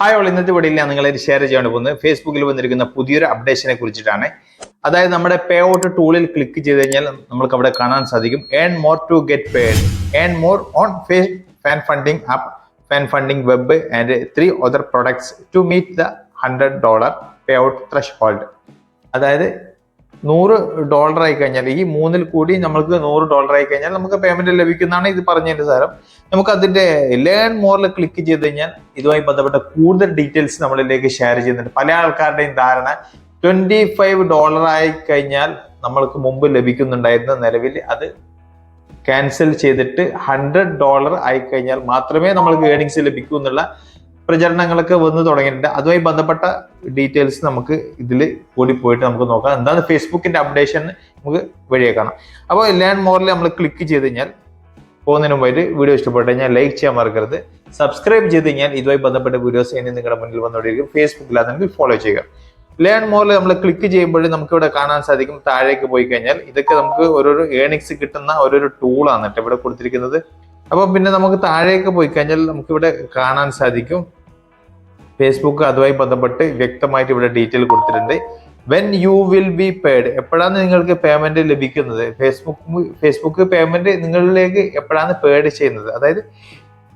Hi all ഇന്നത്തെ വീഡിയോയിൽ ഞാൻ നിങ്ങളെ ഷെയർ ചെയ്യാൻ പോകുന്നത്. ഫേസ്ബുക്കിൽ വന്നിരിക്കുന്ന പുതിയൊരു അപ്ഡേഷനെ കുറിച്ചിട്ടാണ്. അതായത് നമ്മുടെ പേ ഔട്ട് ടൂളിൽ ക്ലിക്ക് ചെയ്ത് കഴിഞ്ഞാൽ നമുക്ക് അവിടെ കാണാൻ സാധിക്കും. Earn more to get paid earn more on fan funding app fan funding web and three other products to meet the hundred dollar payout threshold അതായത് നൂറ് ഡോളർ ആയി കഴിഞ്ഞാൽ ഈ മൂന്നിൽ കൂടി നമ്മൾക്ക് നൂറ് ഡോളർ ആയി കഴിഞ്ഞാൽ നമുക്ക് പേയ്മെന്റ് ലഭിക്കുന്നതാണ് ഇത് പറഞ്ഞതിന്റെ സാരം. നമുക്ക് അതിന്റെ ലേൺ മോറിൽ ക്ലിക്ക് ചെയ്ത് കഴിഞ്ഞാൽ ഇതുമായി ബന്ധപ്പെട്ട കൂടുതൽ ഡീറ്റെയിൽസ് നമ്മളിലേക്ക് ഷെയർ ചെയ്യുന്നുണ്ട്. പല ആൾക്കാരുടെയും ധാരണ ട്വന്റി ഫൈവ് ഡോളർ ആയി കഴിഞ്ഞാൽ നമ്മൾക്ക് മുമ്പ് ലഭിക്കുന്നുണ്ടായിരുന്ന നിലവിൽ അത് ക്യാൻസൽ ചെയ്തിട്ട് ഹൺഡ്രഡ് ഡോളർ ആയി കഴിഞ്ഞാൽ മാത്രമേ നമ്മൾക്ക് ഏണിങ്സ് ലഭിക്കൂ എന്നുള്ള പ്രചരണങ്ങളൊക്കെ വന്ന് തുടങ്ങിയിട്ടുണ്ട്. അതുമായി ബന്ധപ്പെട്ട ഡീറ്റെയിൽസ് നമുക്ക് ഇതിൽ കൂടി പോയിട്ട് നമുക്ക് നോക്കാം. എന്താണ് ഫേസ്ബുക്കിന്റെ അപ്ഡേഷൻ നമുക്ക് വഴിയെ കാണാം. അപ്പോൾ ലേൺ മോറിൽ നമ്മൾ ക്ലിക്ക് ചെയ്ത് കഴിഞ്ഞാൽ പോകുന്നതിന് മുമ്പായിട്ട് വീഡിയോ ഇഷ്ടപ്പെട്ട് കഴിഞ്ഞാൽ ലൈക്ക് ചെയ്യാൻ മറക്കരുത്. സബ്സ്ക്രൈബ് ചെയ്ത് കഴിഞ്ഞാൽ ഇതുമായി ബന്ധപ്പെട്ട വീഡിയോസ് ഇനി നിങ്ങളുടെ മുന്നിൽ വന്നുകൊണ്ടിരിക്കും. ഫേസ്ബുക്കിലാണെങ്കിൽ ഫോളോ ചെയ്യുക. ലേൺ മോറിൽ നമ്മൾ ക്ലിക്ക് ചെയ്യുമ്പോൾ നമുക്ക് ഇവിടെ കാണാൻ സാധിക്കും. താഴേക്ക് പോയി കഴിഞ്ഞാൽ ഇതൊക്കെ നമുക്ക് ഓരോരോ ഏണിങ്സ് കിട്ടുന്ന ഓരോരോ ടൂളാണ് ഇവിടെ കൊടുത്തിരിക്കുന്നത്. അപ്പം പിന്നെ നമുക്ക് താഴേക്ക് പോയി കഴിഞ്ഞാൽ നമുക്കിവിടെ കാണാൻ സാധിക്കും. ഫേസ്ബുക്ക് അതുമായി ബന്ധപ്പെട്ട് വ്യക്തമായിട്ട് ഇവിടെ ഡീറ്റെയിൽ കൊടുത്തിട്ടുണ്ട്. When you will be paid എപ്പോഴാണ് നിങ്ങൾക്ക് പേയ്മെന്റ് ലഭിക്കുന്നത്? ഫേസ്ബുക്ക് ഫേസ്ബുക്ക് പേയ്മെന്റ് നിങ്ങളിലേക്ക് എപ്പോഴാണ് പേഡ് ചെയ്യുന്നത്? അതായത്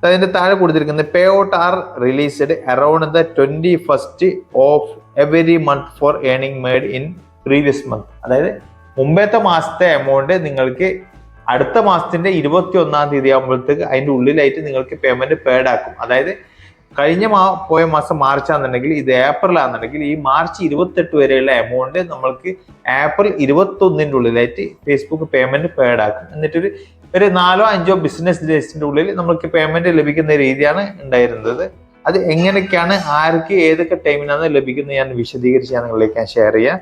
അതിന്റെ താഴെ കൊടുത്തിരിക്കുന്നത് payout are released around the twenty first of every month for earning made in previous month അതായത് മുമ്പത്തെ മാസത്തെ എമൗണ്ട് നിങ്ങൾക്ക് അടുത്ത മാസത്തിന്റെ ഇരുപത്തി ഒന്നാം തീയതി ആകുമ്പോഴത്തേക്ക് അതിന്റെ ഉള്ളിലായിട്ട് നിങ്ങൾക്ക് പേയ്മെന്റ് പേഡ് ആക്കും. അതായത് കഴിഞ്ഞ മാ പോയ മാസം മാർച്ച് ആണെന്നുണ്ടെങ്കിൽ ഇത് ഏപ്രിൽ ആണെന്നുണ്ടെങ്കിൽ ഈ മാർച്ച് ഇരുപത്തെട്ട് വരെയുള്ള എമൗണ്ട് നമ്മൾക്ക് ഏപ്രിൽ ഇരുപത്തി ഒന്നിന്റെ ഉള്ളിലായിട്ട് ഫേസ്ബുക്ക് പേയ്മെന്റ് പേഡ് ആക്കും. എന്നിട്ടൊരു ഒരു നാലോ അഞ്ചോ ബിസിനസ് ഡേസിന്റെ ഉള്ളിൽ നമ്മൾക്ക് പേയ്മെന്റ് ലഭിക്കുന്ന രീതിയാണ് ഉണ്ടായിരുന്നത്. അത് എങ്ങനെയൊക്കെയാണ് ആർക്ക് ഏതൊക്കെ ടൈമിനാണ് ലഭിക്കുന്നത് ഞാൻ വിശദീകരിച്ച് ഞാൻ നിങ്ങളിലേക്ക് ഞാൻ ഷെയർ ചെയ്യാം.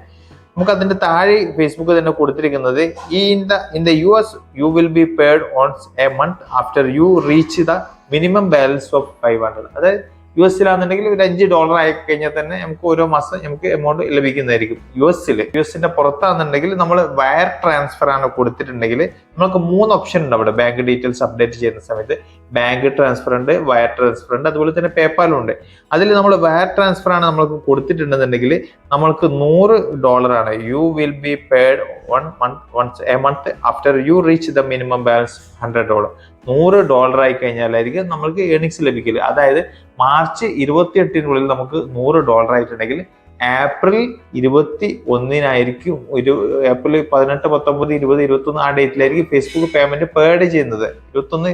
നമുക്ക് അതിന്റെ താഴെ ഫേസ്ബുക്ക് തന്നെ കൊടുത്തിരിക്കുന്നത് ഈ in the in the U S you will be paid once a month after you reach the minimum balance of five hundred. അതായത് യു എസിലാണെന്നുണ്ടെങ്കിൽ ഒരു അഞ്ച് ഡോളർ ആയി കഴിഞ്ഞാൽ തന്നെ നമുക്ക് ഓരോ മാസം നമുക്ക് എമൗണ്ട് ലഭിക്കുന്നതായിരിക്കും യു എസിൽ യു എസിന്റെ പുറത്താണെന്നുണ്ടെങ്കിൽ നമ്മൾ വയർ ട്രാൻസ്ഫർ ആണ് കൊടുത്തിട്ടുണ്ടെങ്കിൽ നമുക്ക് മൂന്ന് ഓപ്ഷൻ ഉണ്ട് അവിടെ. ബാങ്ക് ഡീറ്റെയിൽസ് അപ്ഡേറ്റ് ചെയ്യുന്ന സമയത്ത് ബാങ്ക് ട്രാൻസ്ഫർ ഉണ്ട് വയർ ട്രാൻസ്ഫർ ഉണ്ട് അതുപോലെ തന്നെ പേപ്പാലും ഉണ്ട്. അതിൽ നമ്മൾ വയർ ട്രാൻസ്ഫർ ആണ് നമ്മൾക്ക് കൊടുത്തിട്ടുണ്ടെന്നുണ്ടെങ്കിൽ നമ്മൾക്ക് നൂറ് ഡോളർ ആണ് you will be paid one month once a month after you reach the minimum balance hundred dollar നൂറ് ഡോളർ ആയി കഴിഞ്ഞാലായിരിക്കും നമുക്ക് ഏണിങ്സ് ലഭിക്കില്ല അതായത് മാർച്ച് ഇരുപത്തി എട്ടിനുള്ളിൽ നമുക്ക് നൂറ് ഡോളർ ആയിട്ടുണ്ടെങ്കിൽ ഏപ്രിൽ ഇരുപത്തി ഒന്നിനായിരിക്കും ഒരു ഏപ്രിൽ പതിനെട്ട് പത്തൊമ്പത് ഇരുപത് ഇരുപത്തൊന്ന് ആ ഡേറ്റിലായിരിക്കും ഫേസ്ബുക്ക് പേയ്മെന്റ് പേഡ് ചെയ്യുന്നത്. ഇരുപത്തൊന്ന്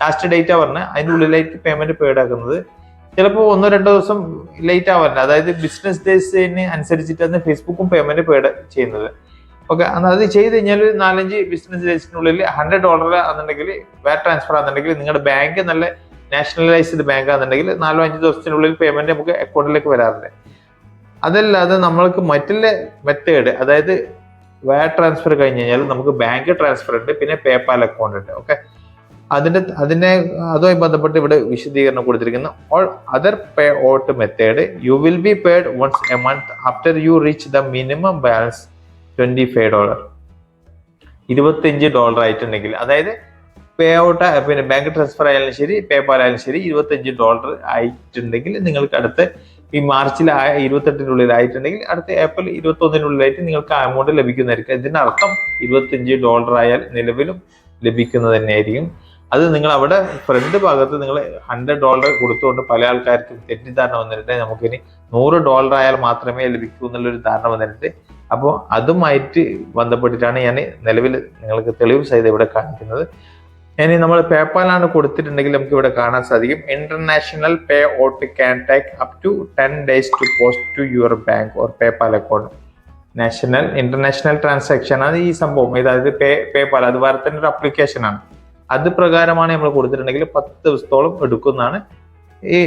ലാസ്റ്റ് ഡേറ്റാ പറഞ്ഞത് അതിന്റെ ഉള്ളിലായിരിക്കും പേയ്മെന്റ് പേഡ് ആക്കുന്നത്. ചിലപ്പോൾ ഒന്നോ രണ്ടോ ദിവസം ലേറ്റ് ആവാറില്ല അതായത് ബിസിനസ് ഡേയ്സിന് അനുസരിച്ചിട്ടാണ് ഫേസ്ബുക്കും പേയ്മെന്റ് പേഡ് ചെയ്യുന്നത്. ഓക്കെ അത് ചെയ്ത് കഴിഞ്ഞാൽ ഒരു നാലഞ്ച് ബിസിനസ് ഡേയ്സിനുള്ളിൽ ഹൺഡ്രഡ് ഡോളർ ആണെന്നുണ്ടെങ്കിൽ വേർ ട്രാൻസ്ഫർ ആണെന്നുണ്ടെങ്കിൽ നിങ്ങളുടെ ബാങ്ക് നല്ല നാഷണലൈസ്ഡ് ബാങ്ക് ആണെന്നുണ്ടെങ്കിൽ നാലോ അഞ്ച് ദിവസത്തിനുള്ളിൽ പേയ്മെന്റ് നമുക്ക് അക്കൗണ്ടിലേക്ക് വരാറുണ്ട്. അതല്ലാതെ നമ്മൾക്ക് മറ്റുള്ള മെത്തേഡ് അതായത് വയർ ട്രാൻസ്ഫർ കഴിഞ്ഞ് കഴിഞ്ഞാൽ നമുക്ക് ബാങ്ക് ട്രാൻസ്ഫർ ഉണ്ട് പിന്നെ പേപ്പാൽ അക്കൗണ്ട് ഉണ്ട്. ഓക്കെ അതിന്റെ അതിനെ അതുമായി ബന്ധപ്പെട്ട് ഇവിടെ വിശദീകരണം കൊടുത്തിരിക്കുന്ന. All other payout method you will be paid once a month after you reach the minimum balance twenty five dollar ഇരുപത്തിയഞ്ച് ഡോളർ ആയിട്ടുണ്ടെങ്കിൽ അതായത് പേ ഔട്ട് പിന്നെ ബാങ്ക് ട്രാൻസ്ഫർ ആയാലും ശരി പേപ്പാൽ ആയാലും ശരി ഇരുപത്തഞ്ച് ഡോളർ ആയിട്ടുണ്ടെങ്കിൽ നിങ്ങൾക്ക് അടുത്ത ഈ മാർച്ചിൽ ഇരുപത്തെട്ടിനുള്ളിൽ ആയിട്ടുണ്ടെങ്കിൽ അടുത്ത ഏപ്രിൽ ഇരുപത്തി ഒന്നിനുള്ളിലായിട്ട് നിങ്ങൾക്ക് ആ എമൗണ്ട് ലഭിക്കുന്നതായിരിക്കും. ഇതിനർത്ഥം ഇരുപത്തഞ്ച് ഡോളർ ആയാൽ നിലവിലും ലഭിക്കുന്നത് തന്നെയായിരിക്കും. അത് നിങ്ങൾ അവിടെ ഫ്രണ്ട് ഭാഗത്ത് നിങ്ങൾ ഹൺഡ്രഡ് ഡോളർ കൊടുത്തുകൊണ്ട് പല ആൾക്കാർക്കും തെറ്റിദ്ധാരണ വന്നിട്ടുണ്ട്. നമുക്കിനി നൂറ് ഡോളർ ആയാൽ മാത്രമേ ലഭിക്കൂ എന്നുള്ളൊരു ധാരണ വന്നിട്ടുണ്ട്. അപ്പോൾ അതുമായിട്ട് ബന്ധപ്പെട്ടിട്ടാണ് ഞാൻ നിലവിൽ നിങ്ങൾക്ക് തെളിവ് സഹിതം ഇവിടെ കാണിക്കുന്നത്. ഇനി നമ്മൾ പേപ്പാലാണ് കൊടുത്തിട്ടുണ്ടെങ്കിൽ നമുക്ക് ഇവിടെ കാണാൻ സാധിക്കും. International payout can take up to ten days to post to your bank or PayPal account national international transaction ആണ് ഈ സംഭവം. അതായത് പേ പേപ്പാൽ അത് വേറെ തന്നെ ഒരു അപ്ലിക്കേഷൻ ആണ്. അത് പ്രകാരമാണ് നമ്മൾ കൊടുത്തിട്ടുണ്ടെങ്കിൽ പത്ത് ദിവസത്തോളം എടുക്കുന്നതാണ്. ഈ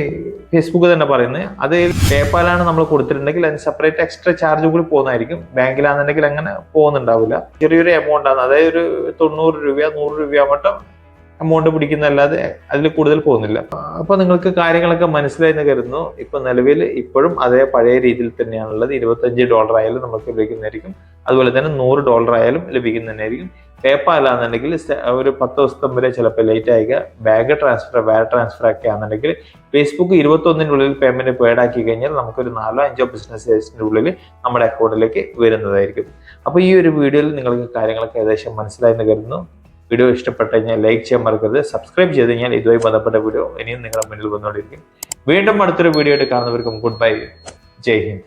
ഫേസ്ബുക്ക് തന്നെ പറയുന്നത്. അത് പേപ്പാലാണ് നമ്മൾ കൊടുത്തിട്ടുണ്ടെങ്കിൽ അതിന് സെപ്പറേറ്റ് എക്സ്ട്രാ ചാർജ് കൂടി പോകുന്നതായിരിക്കും. ബാങ്കിലാണെന്നുണ്ടെങ്കിൽ അങ്ങനെ പോകുന്നുണ്ടാവില്ല. ചെറിയൊരു എമൗണ്ട് ആണ്. അതായത് ഒരു തൊണ്ണൂറ് രൂപ നൂറ് രൂപ മറ്റും എമൗണ്ട് പിടിക്കുന്നല്ലാതെ അതിൽ കൂടുതൽ പോകുന്നില്ല. അപ്പൊ നിങ്ങൾക്ക് കാര്യങ്ങളൊക്കെ മനസ്സിലായി എന്ന് കരുതുന്നു. ഇപ്പൊ നിലവിൽ ഇപ്പോഴും അതേ പഴയ രീതിയിൽ തന്നെയാണുള്ളത്. ഇരുപത്തഞ്ച് ഡോളർ ആയാലും നമുക്ക് ലഭിക്കുന്നതായിരിക്കും. അതുപോലെ തന്നെ നൂറ് ഡോളർ ആയാലും ലഭിക്കുന്നതായിരിക്കും. പേപ്പാൽ ആണെന്നുണ്ടെങ്കിൽ ഒരു പത്ത് ദിവസത്തെ വരെ ചിലപ്പോൾ ലേറ്റ് ആയിക്കുക ബാങ്ക് ട്രാൻസ്ഫർ വയർ ട്രാൻസ്ഫർ ഒക്കെ ആണെന്നുണ്ടെങ്കിൽ ഫേസ്ബുക്ക് ഇരുപത്തൊന്നിനുള്ളിൽ പേയ്മെന്റ് പേഡ് ആക്കി കഴിഞ്ഞാൽ നമുക്കൊരു നാലോ അഞ്ചോ ബിസിനസ് ഡേയ്സിന്റെ ഉള്ളിൽ നമ്മുടെ അക്കൗണ്ടിലേക്ക് വരുന്നതായിരിക്കും. അപ്പോൾ ഈ ഒരു വീഡിയോയിൽ നിങ്ങൾക്ക് കാര്യങ്ങളൊക്കെ ഏകദേശം മനസ്സിലായെന്ന് കരുതുന്നു. വീഡിയോ ഇഷ്ടപ്പെട്ട് കഴിഞ്ഞാൽ ലൈക്ക് ചെയ്യാൻ മറക്കരുത്. സബ്സ്ക്രൈബ് ചെയ്ത് കഴിഞ്ഞാൽ ഇതുമായി ബന്ധപ്പെട്ട വീഡിയോ ഇനിയും നിങ്ങളുടെ മുന്നിൽ വന്നുകൊണ്ടിരിക്കും. വീണ്ടും അടുത്തൊരു വീഡിയോ ആയിട്ട് കാണുന്നവർക്കും ഗുഡ് ബൈ. ജയ് ഹിന്ദ്.